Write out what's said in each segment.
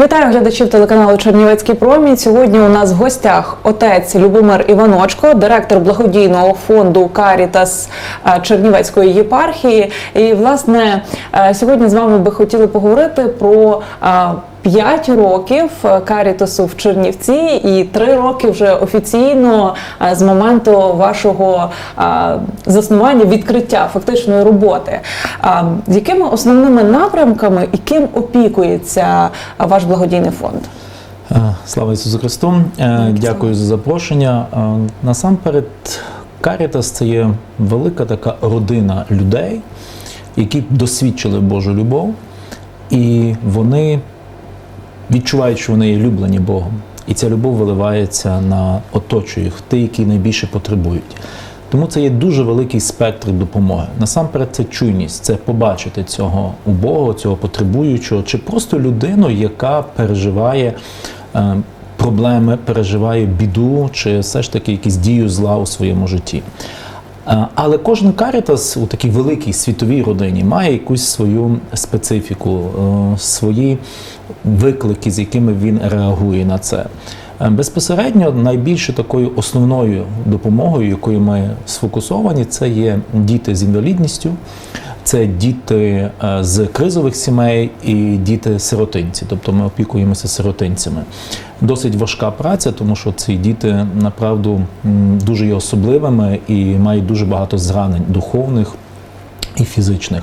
Вітаю глядачів телеканалу Чернівецький промінь. Сьогодні у нас в гостях отець Любомир Іваночко, директор благодійного фонду Карітас е, Чернівецької єпархії. І власне е, сьогодні з вами би хотіли поговорити про. Е, П'ять років Карітасу в Чернівці і три роки вже офіційно е, з моменту вашого е, заснування відкриття фактичної роботи. Якими основними напрямками і ким опікується е, ваш благодійний фонд? Е, Слава Ісусу Христу! Е, Дякую за запрошення. Е, Насамперед, Карітас це є велика така родина людей, які досвідчили Божу любов, і вони відчувають, що вони є люблені Богом. І ця любов виливається на оточуючих, ті, які найбільше потребують. Тому це є дуже великий спектр допомоги. Насамперед, це чуйність, це побачити цього убогого, цього потребуючого, чи просто людину, яка переживає е, проблеми, переживає біду, чи все ж таки якісь дію зла у своєму житті. Е, Але кожен карітас у такій великій світовій родині має якусь свою специфіку, е, свої виклики, з якими він реагує на це. Е, Безпосередньо найбільше такою основною допомогою, якою ми сфокусовані, це є діти з інвалідністю, це діти е, з кризових сімей і діти-сиротинці. Тобто ми опікуємося сиротинцями. Досить важка праця, тому що ці діти направду дуже є особливими і мають дуже багато зранень духовних і фізичних.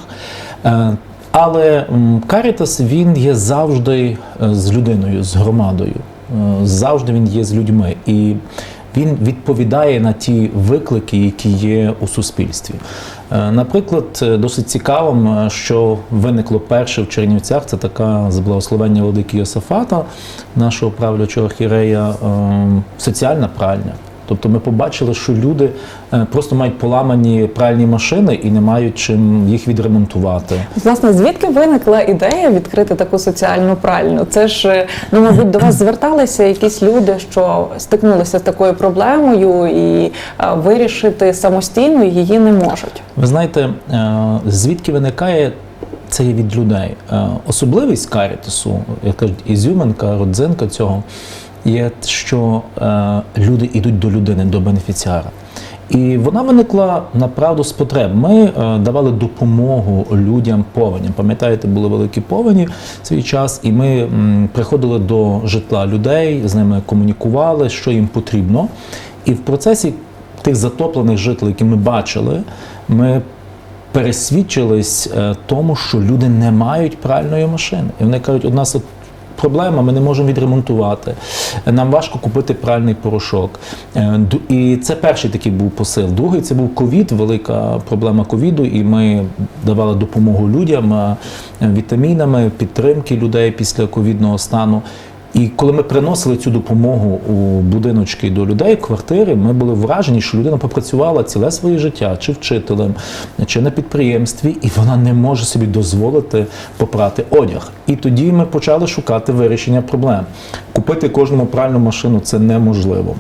Е, Але Карітас він є завжди е, з людиною, з громадою. Завжди він є з людьми. І він відповідає на ті виклики, які є у суспільстві. Е, Наприклад, е, досить цікавим, е, що виникло перше в Чернівцях, це така з благословення Владики Йосифата, нашого правлячого архірея, е, соціальна пральня. Тобто ми побачили, що люди е, просто мають поламані пральні машини і не мають чим їх відремонтувати. Власне, звідки виникла ідея відкрити таку соціальну пральню? Це ж е, ну, мабуть, до вас зверталися якісь люди, що стикнулися з такою проблемою і е, вирішити самостійно її не можуть. Ви знаєте, звідки виникає це є від людей. Особливість карітасу, як кажуть, ізюминка, родзинка цього є, що е, люди йдуть до людини, до бенефіціара. І вона виникла направду з потреб. Ми е, давали допомогу людям повеням. Пам'ятаєте, були великі повені в свій час, і ми м, приходили до житла людей, з ними комунікували, що їм потрібно. І в процесі тих затоплених житлів, які ми бачили, ми пересвідчились е, тому, що люди не мають пральної машини. І вони кажуть, нас от проблема, ми не можемо відремонтувати. Нам важко купити пральний порошок. Е, І це перший такий був посил. Другий це був ковід, велика проблема ковіду, і ми давали допомогу людям е, вітамінами, підтримки людей після ковідного стану. І коли ми приносили цю допомогу у будиночки до людей, квартири, ми були вражені, що людина попрацювала ціле своє життя, чи вчителем, чи на підприємстві, і вона не може собі дозволити попрати одяг. І тоді ми почали шукати вирішення проблем. Купити кожному пральну машину це неможливо.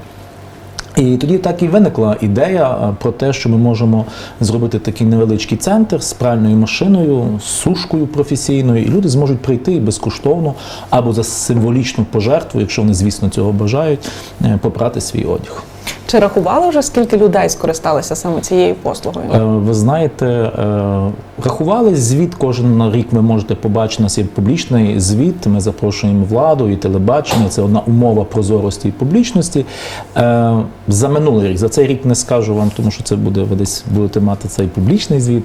І тоді так і виникла ідея про те, що ми можемо зробити такий невеличкий центр з пральною машиною, сушкою професійною, і люди зможуть прийти безкоштовно або за символічну пожертву, якщо вони, звісно, цього бажають, е, попрати свій одяг. Чи рахували вже скільки людей скористалися саме цією послугою? Е, Ви знаєте, е, рахували звіт кожен рік. Ви можете побачити, у нас є публічний звіт. Ми запрошуємо владу і телебачення. Це одна умова прозорості і публічності. Е, За минулий рік, за цей рік не скажу вам, тому що це буде ви десь будете мати цей публічний звіт.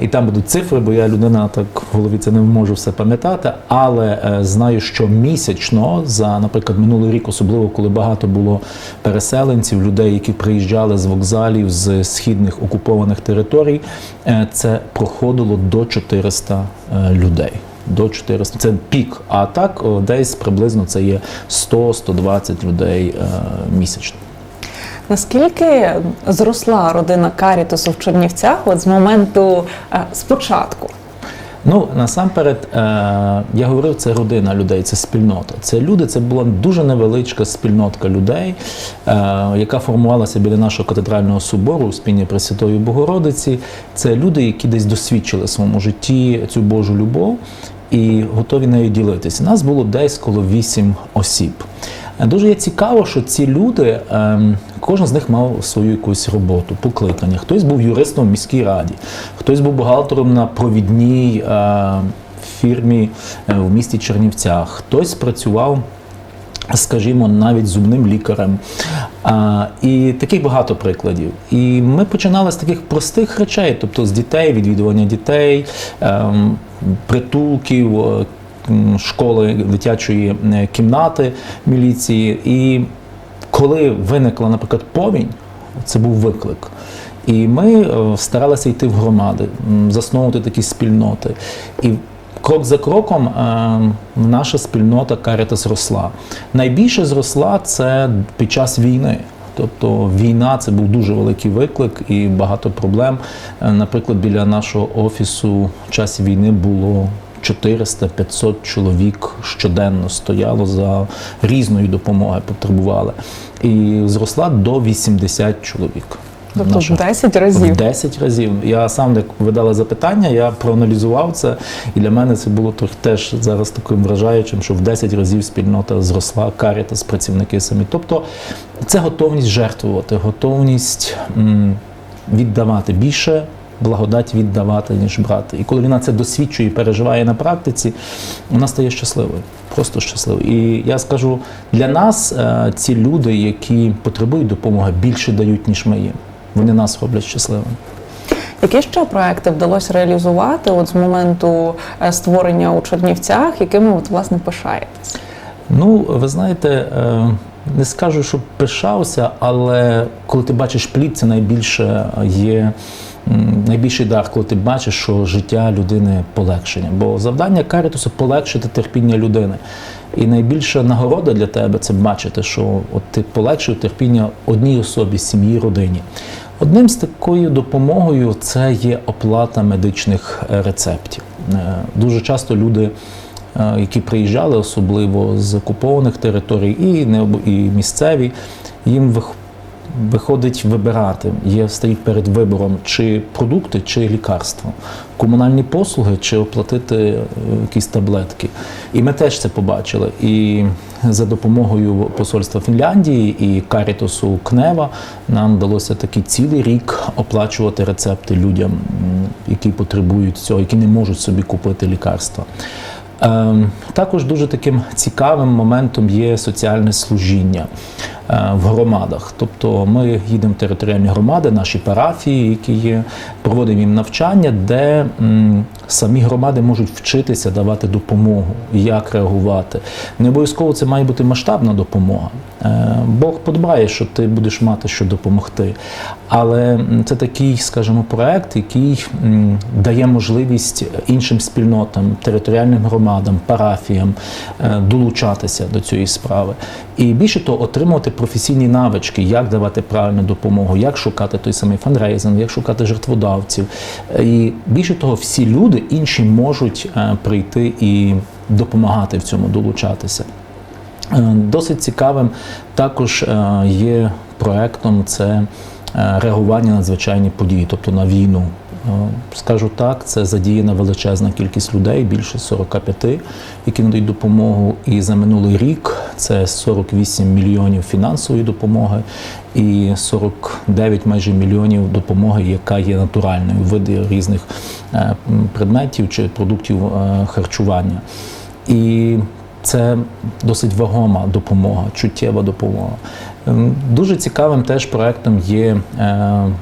І там будуть цифри, бо я людина так в голові це не можу все пам'ятати. Але знаю, що місячно за, наприклад, минулий рік, особливо коли багато було переселенців, людей, які приїжджали з вокзалів з східних окупованих територій, е, це проходило до 400 е, людей. До 400. Це пік. А так десь приблизно це є 100-120 людей е, місячно. Наскільки зросла родина Карітасу в Чернівцях от з моменту спочатку? Ну насамперед, е, я говорив, це родина людей, це спільнота. Це люди, це була дуже невеличка спільнотка людей, е, яка формувалася біля нашого катедрального собору у спільні Пресвятої Богородиці. Це люди, які десь досвідчили в своєму житті цю Божу любов. і готові нею ділитися. Нас було десь коло 8 осіб. Дуже є цікаво, що ці люди, ем, кожен з них мав свою якусь роботу, покликання. Хтось був юристом в міській раді, хтось був бухгалтером на провідній е, фірмі е, в місті Чернівцях, хтось працював скажімо, навіть зубним лікарем. А, і таких багато прикладів. І ми починали з таких простих речей, тобто з дітей, відвідування дітей, ем, притулків, е, школи дитячої кімнати міліції. І коли виникла, наприклад, повінь, це був виклик. І ми е, старалися йти в громади, засновувати такі спільноти. І крок за кроком е, наша спільнота Карітас росла. Найбільше зросла це під час війни. Тобто війна це був дуже великий виклик і багато проблем. Е, Наприклад, біля нашого офісу в часі війни було 400-500 чоловік щоденно стояло за різною допомогою, потребували. І зросла до 80 чоловік. Тобто в 10 в разів. 10 разів. Я сам, як ви дали запитання, я проаналізував це, і для мене це було теж зараз таким вражаючим, що в 10 разів спільнота зросла, карітас, працівники самі. Тобто це готовність жертвувати, готовність віддавати більше. Благодать віддавати, ніж брати. І коли вона це досвідчує і переживає на практиці, вона стає щасливою, просто щасливою. І я скажу, для нас е, ці люди, які потребують допомоги, більше дають, ніж ми їм. Вони нас роблять щасливими. Які ще проекти вдалося реалізувати от з моменту е, створення у Чернівцях, якими от власне пишаєтесь? Ну, ви знаєте, е, не скажу, що пишався, але коли ти бачиш плід, це найбільше є. Найбільший дар, коли ти бачиш, що життя людини полегшення. Бо завдання карітусу полегшити терпіння людини. І найбільша нагорода для тебе це бачити, що от ти полегшив терпіння одній особі, сім'ї, родині. Одним з такою допомогою це є оплата медичних е, рецептів. Е, Дуже часто люди е, які приїжджали, особливо з окупованих територій, і не і місцеві, їм виходить вибирати. Є стоїть перед вибором чи продукти, чи лікарства, комунальні послуги, чи оплатити е, якісь таблетки. І ми теж це побачили. І за допомогою посольства Фінляндії і Карітосу Кнева нам вдалося такий цілий рік оплачувати рецепти людям, які потребують цього, які не можуть собі купити лікарства. Ем, Також дуже таким цікавим моментом є соціальне служіння е, в громадах. Тобто ми їдемо в територіальні громади, наші парафії, які є, проводимо їм навчання, де самі громади можуть вчитися давати допомогу, як реагувати. Не обов'язково це має бути масштабна допомога. Е, Бог подбає, що ти будеш мати що допомогти. Але це такий, скажімо, проект, який дає можливість іншим спільнотам, територіальним громадам, парафіям е, долучатися до цієї справи. І більше того, отримувати професійні навички, як давати правильну допомогу, як шукати той самий фандрейзинг, як шукати жертводавців. Е, І більше того, всі люди інші можуть е, прийти і допомагати в цьому долучатися. Досить цікавим також є проектом це реагування на надзвичайні події, тобто на війну. Е, Скажу так, це задіяна величезна кількість людей, більше 45, які надають допомогу. І за минулий рік це 48 мільйонів фінансової допомоги і 49 майже мільйонів допомоги, яка є натуральною в виді різних е, предметів чи продуктів е, харчування. І це досить вагома допомога, чуттєва допомога. Ем, Дуже цікавим теж проектом є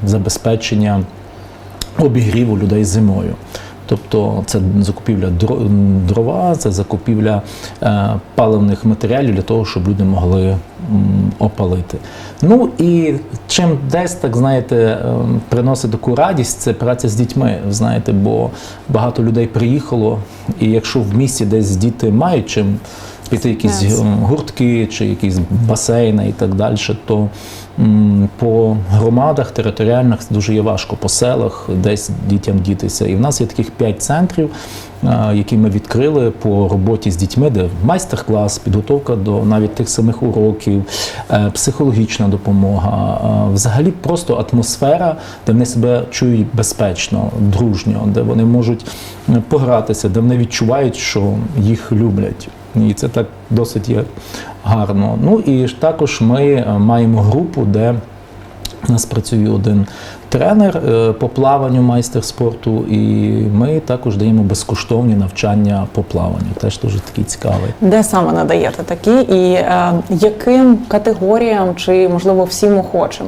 забезпечення обігріву людей зимою. Тобто це закупівля дро- дрова, це закупівля е, паливних матеріалів для того, щоб люди могли опалити. Ну і чим десь, так знаєте, ем, приносить таку радість, це праця з дітьми. Знаєте, бо багато людей приїхало, і якщо в місті десь діти мають чим піти якісь гуртки чи якісь басейни і так далі, то по громадах територіальних дуже є важко по селах десь дітям дітися. І в нас є таких п'ять центрів, які ми відкрили по роботі з дітьми, де майстер-клас, підготовка до навіть тих самих уроків, е, психологічна допомога, е, взагалі просто атмосфера, де вони себе чують безпечно, дружньо, де вони можуть е, погратися, де вони відчувають, що їх люблять. І це так досить є гарно. Ну і також ми маємо групу, де у нас працює один тренер е, по плаванню, майстер спорту, і ми також даємо безкоштовні навчання по плаванню. Теж дуже такий цікавий. Де саме надаєте такі, і е, яким категоріям чи можливо всім охочим?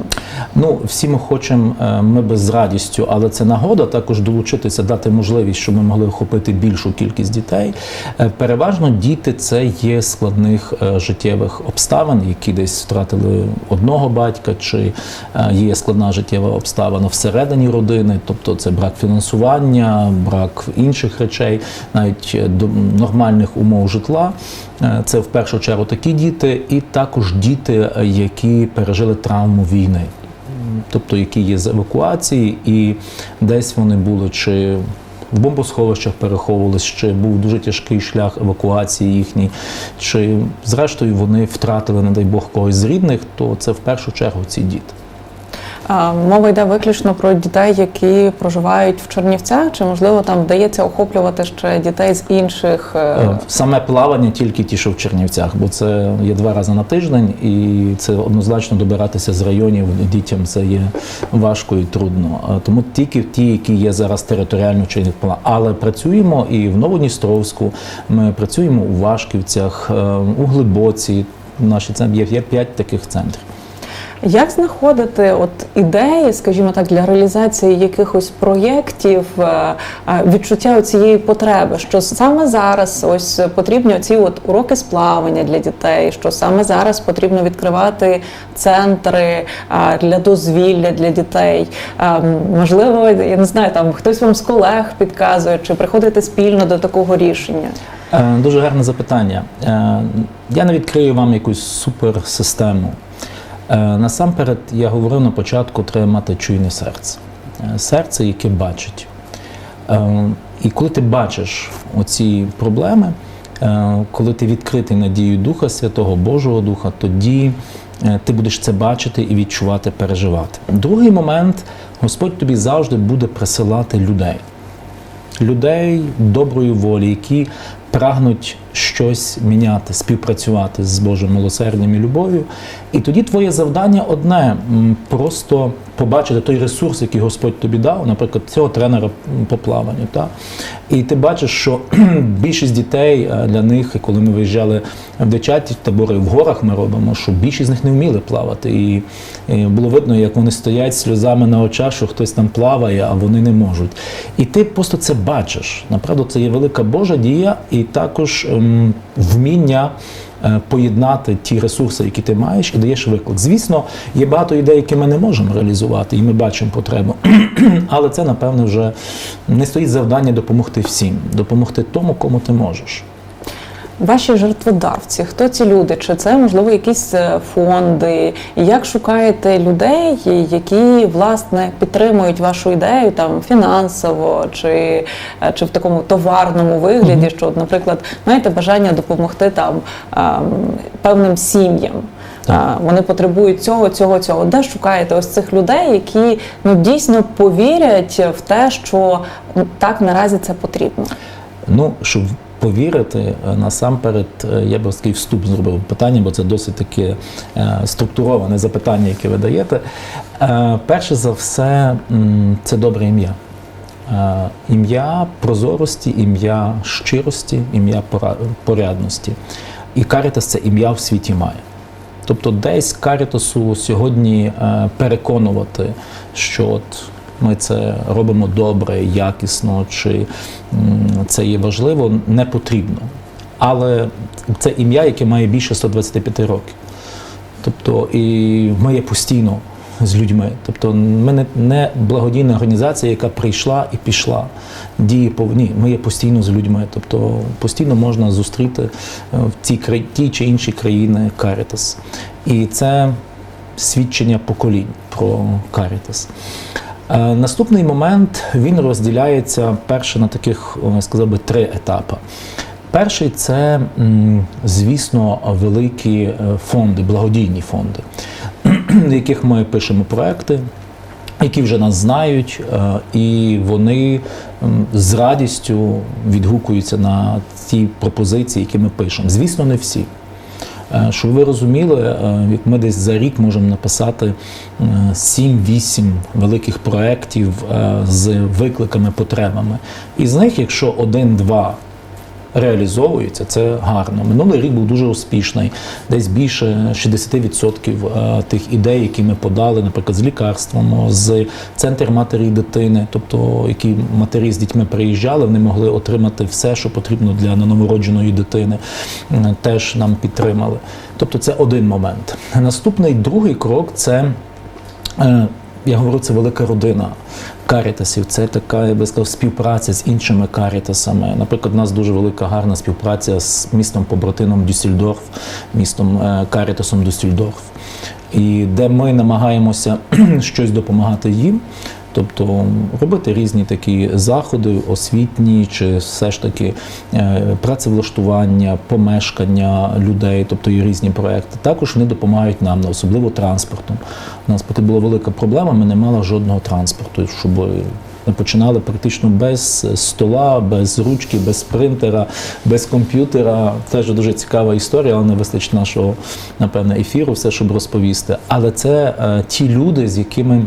Ну, всі ми хочемо, е, ми би з радістю, але це нагода також долучитися, дати можливість, щоб ми могли охопити більшу кількість дітей. Е, Переважно діти це є складних життєвих обставин, які десь втратили одного батька, чи є складна життєва обставина всередині родини, тобто це брак фінансування, брак інших речей, навіть е, до- нормальних умов житла. Е, Це в першу чергу такі діти, і також діти, е, які пережили травму війни тобто які є з евакуації, і десь вони були чи в бомбосховищах переховувались, чи був дуже тяжкий шлях евакуації їхній, чи зрештою вони втратили, не дай Бог, когось з рідних, то це в першу чергу ці діти. Мова йде виключно про дітей, які проживають в Чернівцях, чи можливо там вдається охоплювати ще дітей з інших. е, Е, Саме плавання тільки ті, що в Чернівцях, бо це є два рази на тиждень, і це однозначно добиратися з районів дітям це є важко і трудно. Тому тільки ті, які є зараз територіально чи плавання. Але працюємо і в Новодністровську, ми працюємо у Вашківцях, е, у Глибоці. Наші центри є п'ять таких центрів. Як знаходити от ідеї, скажімо так, для реалізації якихось проєктів, е, е, відчуття цієї потреби, що саме зараз ось потрібні ці от уроки з плавання для дітей, що саме зараз потрібно відкривати центри е, для дозвілля для дітей. Можливо, я не знаю, там хтось вам з колег підказує, чи приходите спільно до такого рішення. Дуже гарне запитання. Я не відкрию вам якусь суперсистему. Е, Насамперед, я говорив на початку, треба мати чуйне серце. Е, Серце, яке бачить. Е, І коли ти бачиш оці проблеми, коли ти відкритий надією Духа Святого, Божого Духа, тоді ти будеш це бачити і відчувати, переживати. Другий момент Господь тобі завжди буде присилати людей людей доброї волі, які прагнуть щось міняти, співпрацювати з Божим милосердям і любов'ю. І тоді твоє завдання одне просто побачити той ресурс, який Господь тобі дав, наприклад, цього тренера по плаванню. Та? І ти бачиш, що більшість дітей е, для них, коли ми виїжджали в дитячі табори в горах, ми робимо, що більшість з них не вміли плавати. І, було видно, як вони стоять сльозами на очах, що хтось там плаває, а вони не можуть. І ти просто це бачиш. Направду, це є велика Божа дія, і також ем, вміння. е, Поєднати ті ресурси, які ти маєш, і даєш виклик. Звісно, є багато ідей, які ми не можемо реалізувати, і ми бачимо потребу. Але це, напевне, вже не стоїть завдання допомогти всім, допомогти тому, кому ти можеш. Ваші жертводавці, хто ці люди? Чи це можливо якісь е, фонди? Як шукаєте людей, які власне підтримують вашу ідею там фінансово чи, е, чи в такому товарному вигляді? Що, наприклад, маєте бажання допомогти там ем, певним сім'ям? Так. А, Вони потребують цього, цього, цього. Де шукаєте ось цих людей, які ну дійсно повірять в те, що так наразі це потрібно? Ну, щоб повірити, е, насамперед, е, я би такий вступ зробив питання, бо це досить таке е, структуроване запитання, яке ви даєте. Перше за все, це добре ім'я. Ім'я прозорості, ім'я щирості, ім'я порядності. І Карітас це ім'я в світі має. Тобто десь Карітасу сьогодні переконувати, що от ми це робимо добре, якісно, чи це є важливо, не потрібно. Але це ім'я, яке має більше 125 років. Тобто, і ми є постійно з людьми. Тобто, ми не, не благодійна організація, яка прийшла і пішла. Діє по ні, ми є постійно з людьми. Тобто постійно можна зустріти е, в цій тій чи іншій країни Карітас. І це свідчення поколінь про Карітас. Е, Наступний момент він розділяється перше на таких, сказав би, три етапи. Перший це, звісно, великі е, фонди, благодійні фонди, в яких ми пишемо проекти, які вже нас знають, е, і вони з радістю відгукуються на ті пропозиції, які ми пишемо. Звісно, не всі. Е, Щоб ви розуміли, е, як ми десь за рік можемо написати е, 7-8 великих проєктів е, з викликами, потребами. І з них, якщо один-два реалізовуються, це гарно. Минулий рік був дуже успішний. Десь більше 60% е, тих ідей, які ми подали, наприклад, з лікарством, з центр матері і дитини, тобто які матері з дітьми приїжджали, вони могли отримати все, що потрібно для новонародженої дитини, теж нам підтримали. Тобто це один момент. Наступний другий крок це. Е, Я говорю, це велика родина карітасів. Це така, я би сказав, співпраця з іншими карітасами. Наприклад, у нас дуже велика гарна співпраця з містом побратином Дюссельдорф, містом е, Карітасом Дюссельдорф. І де ми намагаємося щось допомагати їм. Тобто робити різні такі заходи, освітні, чи все ж таки е, працевлаштування, помешкання людей, тобто є різні проекти. Також вони допомагають нам, особливо транспортом. У нас поки була велика проблема, ми не мали жодного транспорту, щоб ми починали практично без стола, без ручки, без принтера, без комп'ютера. Це ж дуже цікава історія, але не вистачить нашого, напевне, ефіру, все, щоб розповісти. Але це е, ті люди, з якими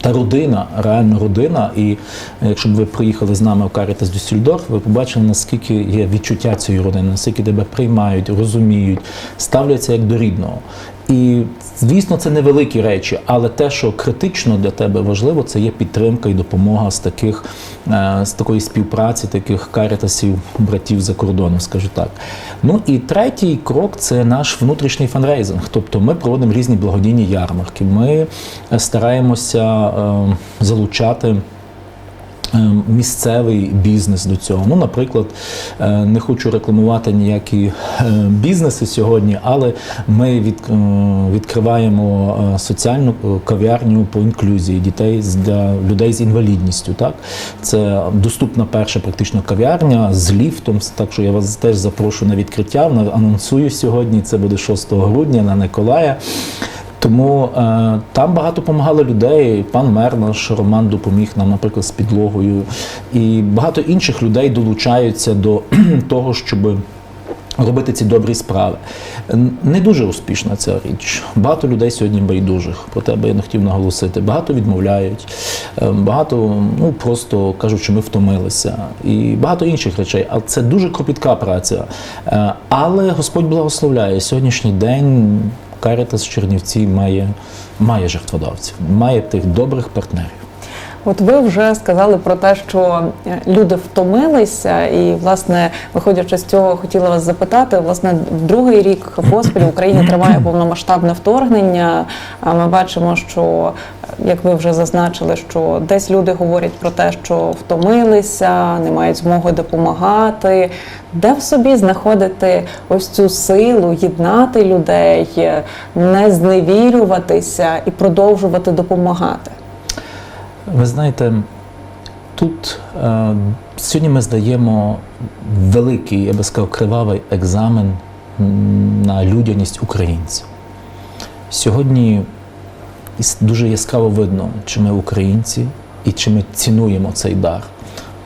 та родина, реально родина. І якщо б ви приїхали з нами в Карітас Дюссельдорф, ви побачили, наскільки є відчуття цієї родини, наскільки тебе приймають, розуміють, ставляться як до рідного. І звісно, це невеликі речі, але те, що критично для тебе важливо, це є підтримка і допомога з таких е, з такої співпраці, таких карітасів, братів за кордоном, скажу так. Ну і третій крок це наш внутрішній фанрейзинг. Тобто ми проводимо різні благодійні ярмарки. Ми е, стараємося е, залучати. Е, Місцевий бізнес до цього. Ну, наприклад, е, не хочу рекламувати ніякі е, бізнеси сьогодні, але ми від, е, відкриваємо соціальну кав'ярню по інклюзії дітей для людей з інвалідністю. Так? Це доступна перша практично кав'ярня з ліфтом. Так що я вас теж запрошую на відкриття. Анонсую сьогодні. Це буде 6 грудня на Николая. Тому е, там багато допомагало людей. Пан мер наш Роман допоміг нам, наприклад, з підлогою. І багато інших людей долучаються до того, щоб робити ці добрі справи. Не дуже успішна ця річ. Багато людей сьогодні байдужих. Про тебе я не хотів наголосити. Багато відмовляють, е, багато ну просто кажуть, що ми втомилися, і багато інших речей. Але це дуже кропітка праця. Е, Але Господь благословляє сьогоднішній день. Карітас Чернівці має, має жертводавців, має тих добрих партнерів. От ви вже сказали про те, що е, люди втомилися, і власне, виходячи з цього, хотіла вас запитати. Власне, другий рік поспіль в Україні триває повномасштабне вторгнення. Ми бачимо, що як ви вже зазначили, що десь люди говорять про те, що втомилися, не мають змоги допомагати. Де в собі знаходити ось цю силу, єднати людей, не зневірюватися і продовжувати допомагати? Ви знаєте, тут е, сьогодні ми здаємо великий, я би сказав, кривавий екзамен на людяність українців. Сьогодні дуже яскраво видно, чи ми українці і чи ми цінуємо цей дар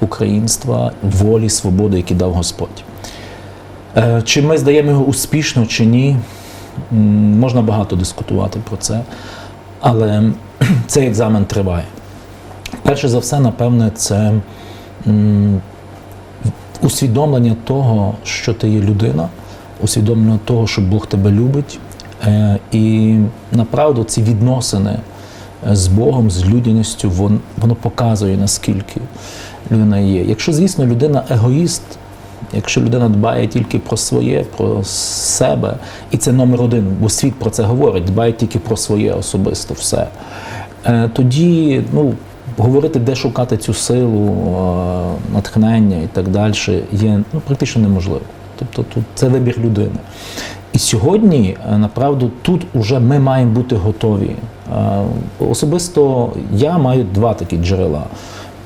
українства, волі, свободи, які дав Господь. Е, Чи ми здаємо його успішно чи ні, можна багато дискутувати про це, але цей екзамен триває. Перше за все, напевне, це усвідомлення того, що ти є людина, усвідомлення того, що Бог тебе любить, е, і направду ці відносини е, з Богом, з людяністю, воно показує, наскільки людина є. Якщо, звісно, людина егоїст, Якщо людина дбає тільки про своє, про себе, і це номер один, бо світ про це говорить, дбає тільки про своє особисто все. Е, Тоді ну, говорити, де шукати цю силу, е, натхнення і так далі, є ну, практично неможливо. Тобто тут це вибір людини. І сьогодні, е, направду, тут уже ми маємо бути готові. Е, Особисто я маю два такі джерела.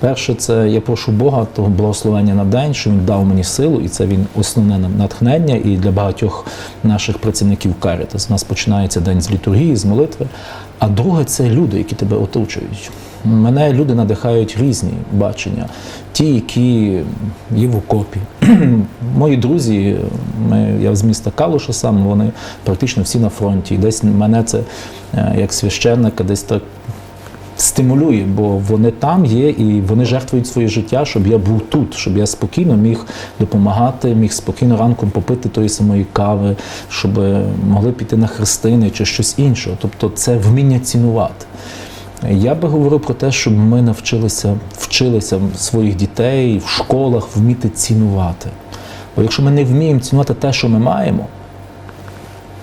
Перше, це я прошу Бога того благословення на день, що він дав мені силу, і це він основне натхнення. І для багатьох наших працівників Карітас. У нас починається день з літургії, з молитви. А друге це люди, які тебе оточують. Мене люди надихають різні бачення, ті, які є в окопі. Мої друзі, ми, я з міста Калуша сам, вони практично всі на фронті. Десь мене це е, як священника, десь так стимулює, бо вони там є і вони жертвують своє життя, щоб я був тут, щоб я спокійно міг допомагати, міг спокійно ранком попити тої самої кави, щоб могли піти на хрестини чи щось інше. Тобто це вміння цінувати. Я би говорив про те, щоб ми навчилися вчилися своїх дітей в школах вміти цінувати. Бо якщо ми не вміємо цінувати те, що ми маємо,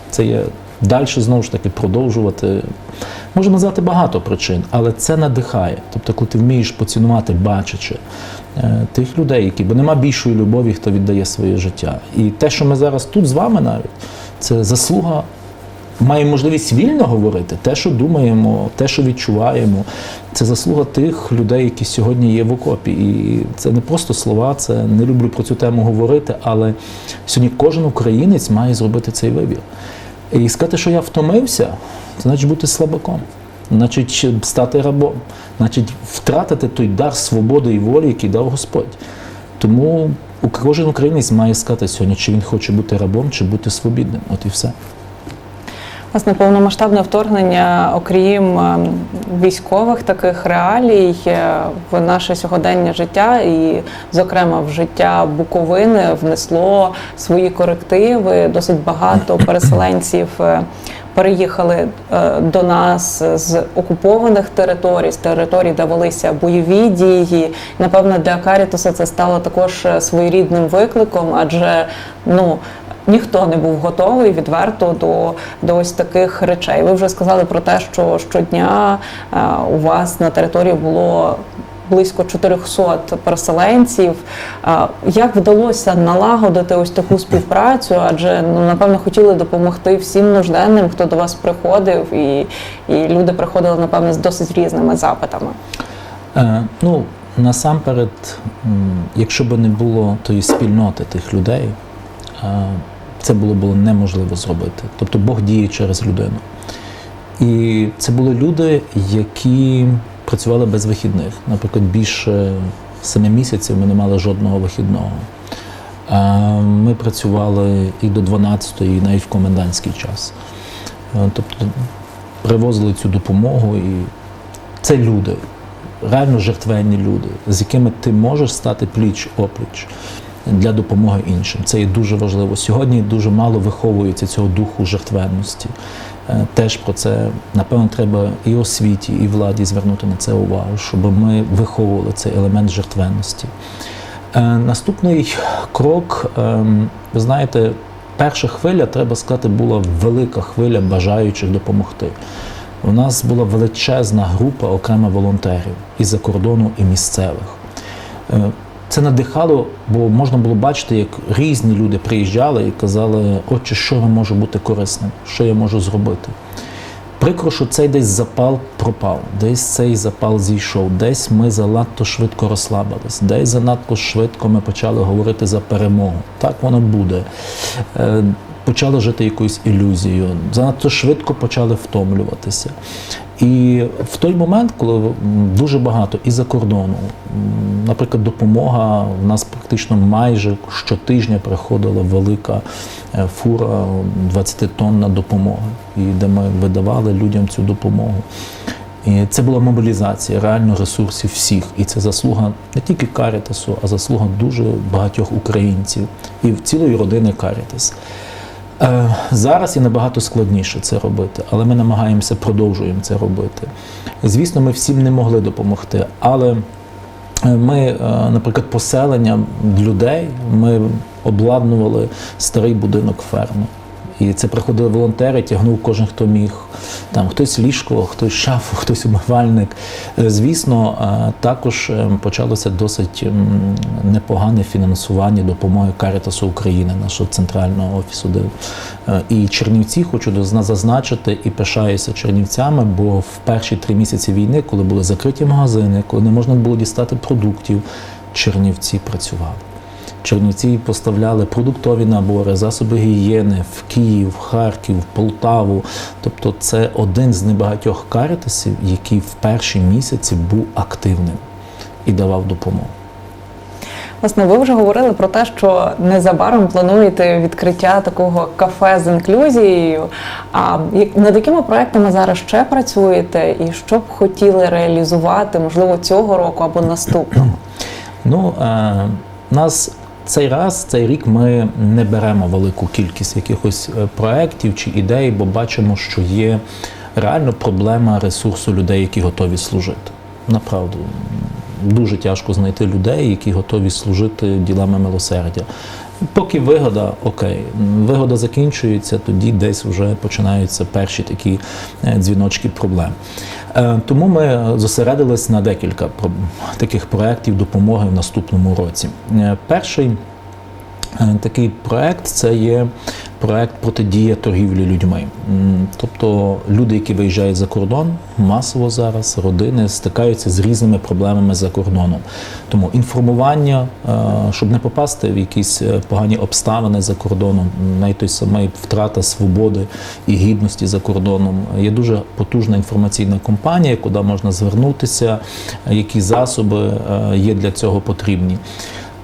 це є далі знову ж таки продовжувати. Можна назвати багато причин, але це надихає. Тобто, коли ти вмієш поцінувати, бачачи е, тих людей, які, бо нема більшої любові, хто віддає своє життя. І те, що ми зараз тут з вами навіть, це заслуга. Маємо можливість вільно говорити те, що думаємо, те, що відчуваємо. Це заслуга тих людей, які сьогодні є в окопі. І це не просто слова, це не люблю про цю тему говорити, але сьогодні кожен українець має зробити цей вибір. І сказати, що я втомився, це значить бути слабаком, значить стати рабом, значить втратити той дар свободи і волі, який дав Господь. Тому кожен українець має сказати сьогодні, чи він хоче бути рабом, чи бути свобідним. От і все. Власне, повномасштабне вторгнення, окрім е, військових таких реалій, е, в наше сьогодення життя, і, зокрема, в життя Буковини внесло свої корективи. Досить багато переселенців е, переїхали до нас з окупованих територій, з територій, де велися бойові дії. Напевно, для Карітуса це стало також своєрідним викликом, адже ну. Ніхто не був готовий відверто до, до ось таких речей. Ви вже сказали про те, що щодня е, у вас на території було близько 400 переселенців. Е, Як вдалося налагодити ось таку співпрацю? Адже ну напевно хотіли допомогти всім нужденним, хто до вас приходив, і, і люди приходили напевно з досить різними запитами. Е, ну, насамперед, якщо б не було тої спільноти тих людей, е, це було було неможливо зробити. Тобто Бог діє через людину. І це були люди, які працювали без вихідних. Наприклад, більше семи місяців ми не мали жодного вихідного. Ми працювали і до 12-ї, і навіть в комендантський час. Тобто привозили цю допомогу, і це люди, реально жертвенні люди, з якими ти можеш стати пліч опліч для допомоги іншим. Це є дуже важливо. Сьогодні дуже мало виховується цього духу жертвенності. Е, Теж про це напевно треба і освіті, і владі звернути на це увагу, щоб ми виховували цей елемент жертвенності. Е, Наступний крок, ем, ви знаєте, перша хвиля, треба сказати, була велика хвиля бажаючих допомогти. У нас була величезна група окремо волонтерів із-за кордону і місцевих. Е, Це надихало, бо можна було бачити, як різні люди приїжджали і казали, отче, що я можу бути корисним, що я можу зробити. Прикро, що цей десь запал пропав, десь цей запал зійшов, десь ми занадто швидко розслабились, десь занадто швидко ми почали говорити за перемогу. Так воно буде. Почали жити якоюсь ілюзією, занадто швидко почали втомлюватися. І в той момент, коли дуже багато і за кордону, наприклад, допомога в нас практично майже щотижня приходила велика е, фура 20-тонна допомога, і де ми видавали людям цю допомогу. І це була мобілізація реально ресурсів всіх. І це заслуга не тільки Карітасу, а заслуга дуже багатьох українців і цілої родини Карітас. Е, Зараз є набагато складніше це робити, але ми намагаємося продовжуємо це робити. Звісно, ми всім не могли допомогти, але Ми, е, наприклад, поселення людей ми обладнували старий будинок ферми. І це приходили волонтери, тягнув кожен, хто міг. Там хтось ліжко, хтось шафу, хтось умивальник. Е, Звісно, е, також е, почалося досить непогане фінансування допомоги Карітасу України, нашого центрального офісу. І Чернівці хочу зазначити і пишаюся Чернівцями, бо в перші три місяці війни, коли були закриті магазини, коли не можна було дістати продуктів, Чернівці працювали. Чернівці поставляли продуктові набори, засоби гігієни в Київ, в Харків, в Полтаву. Тобто це один з небагатьох карітасів, який в перші місяці був активним і давав допомогу. Власне, ви вже говорили про те, що незабаром плануєте відкриття такого кафе з інклюзією. А над якими проектами зараз ще працюєте, і що б хотіли реалізувати, можливо, цього року або наступного? Ну, е, нас цей раз, цей рік ми не беремо велику кількість якихось е, проєктів чи ідей, бо бачимо, що є реально проблема ресурсу людей, які готові служити. Направду, дуже тяжко знайти людей, які готові служити ділами милосердя. Поки вигода, окей, вигода закінчується, тоді десь вже починаються перші такі е, дзвіночки проблем. Е, Тому ми зосередились на декілька таких проєктів допомоги в наступному році. Е, Перший Такий проєкт це є проект протидія торгівлі людьми. Тобто люди, які виїжджають за кордон, масово зараз родини стикаються з різними проблемами за кордоном. Тому інформування, е, щоб не попасти в якісь е, погані обставини за кордоном, навіть той самий втрата свободи і гідності за кордоном. Є дуже потужна інформаційна кампанія, куди можна звернутися, е, які засоби є для цього потрібні.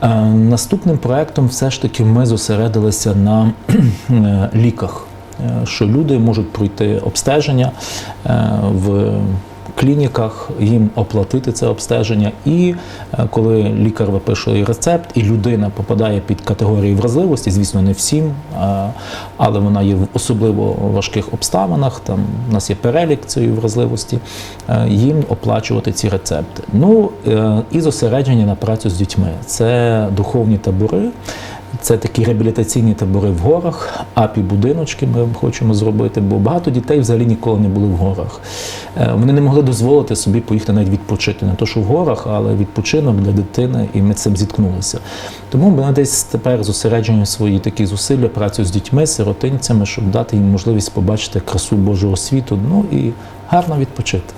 Е, Наступним проектом все ж таки ми зосередилися на е, ліках, е, що люди можуть пройти обстеження в клініках, їм оплатити це обстеження. І е, коли лікар випишує рецепт, і людина попадає під категорії вразливості, звісно, не всім, е, але вона є в особливо важких обставинах. Там у нас є перелік цієї вразливості, е, їм оплачувати ці рецепти. Ну і зосередження на працю з дітьми. Це духовні табори. Це такі реабілітаційні табори в горах, апі-будиночки ми хочемо зробити, бо багато дітей взагалі ніколи не були в горах. Е, Вони не могли дозволити собі поїхати навіть відпочити. Не то, що в горах, але відпочинок для дитини, і ми цим зіткнулися. Тому ми десь тепер зосереджуємо свої такі зусилля, працю з дітьми, сиротинцями, щоб дати їм можливість побачити красу Божого світу, ну і гарно відпочити.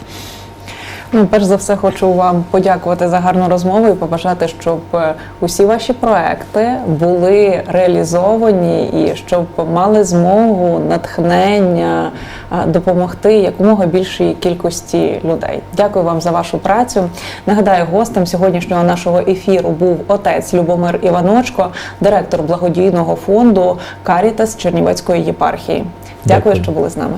Ну, перш за все, хочу вам подякувати за гарну розмову і побажати, щоб е, усі ваші проекти були реалізовані і щоб мали змогу, натхнення е, допомогти якомога більшій кількості людей. Дякую вам за вашу працю. Нагадаю, гостем сьогоднішнього нашого ефіру був отець Любомир Іваночко, директор благодійного фонду Карітас Чернівецької єпархії. Дякую, Дякую. що були з нами.